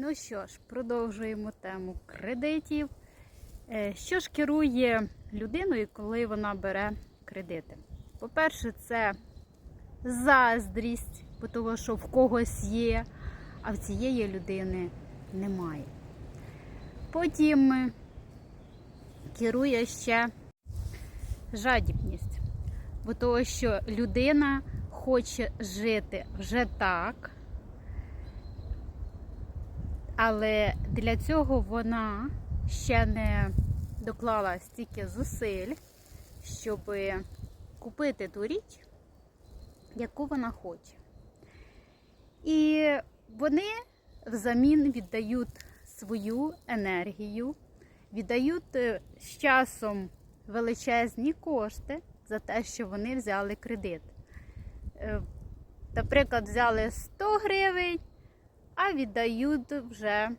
Ну що ж, продовжуємо тему кредитів. Е, Що ж керує людиною, коли вона бере кредити? По-перше, це заздрість, того, що в когось є, а в цієї людини немає. Потім е, керує ще жадібність, бо того, що людина хоче жити вже так. Але для цього вона ще не доклала стільки зусиль, щоб купити ту річ, яку вона хоче. І вони взамін віддають свою енергію, віддають е, з часом величезні кошти за те, що вони взяли кредит. Е, Наприклад, взяли 100 гривень а віддають вже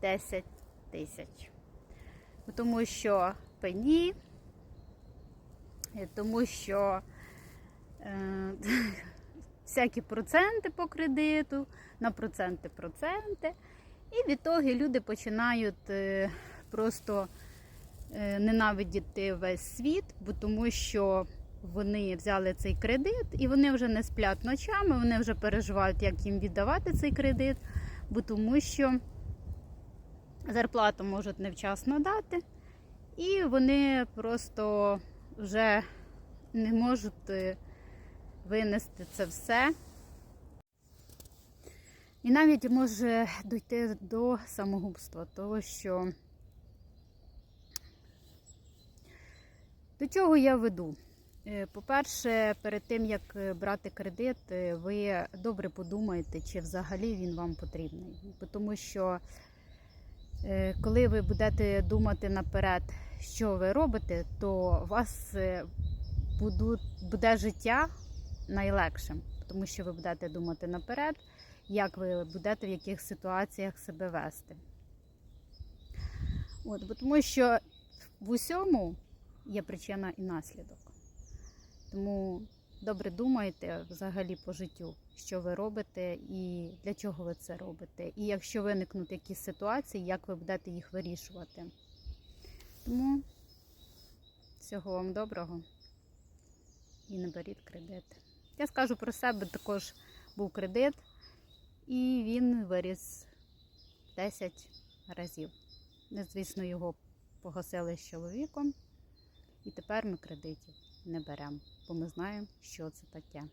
10 тисяч. Тому що пені, тому що е, всякі проценти по кредиту, на проценти проценти. І відтоді люди починають е, просто е, ненавидіти весь світ, бо тому що вони взяли цей кредит і вони вже не сплять ночами, вони вже переживають, як їм віддавати цей кредит, бо тому що зарплату можуть невчасно дати, і вони просто вже не можуть е, винести це все. І навіть може дійти до самогубства, того що до чого я веду? Е, По-перше, перед тим як е, брати кредит, е, ви добре подумаєте, чи взагалі він вам потрібний. Тому що коли ви будете думати наперед, що ви робите, то у вас буде життя найлегшим, тому що ви будете думати наперед, як ви будете в яких ситуаціях себе вести. От, Тому що в усьому є причина і наслідок. Тому добре думайте взагалі по життю, що ви робите і для чого ви це робите. І якщо виникнуть якісь ситуації, як ви будете їх вирішувати. Тому всього вам доброго і не беріть кредит. Я скажу про себе, також був кредит, і він виріс 10 разів. Ми, звісно, його погасили з чоловіком, і тепер ми кредитів не беремо, бо ми знаємо, що це таке.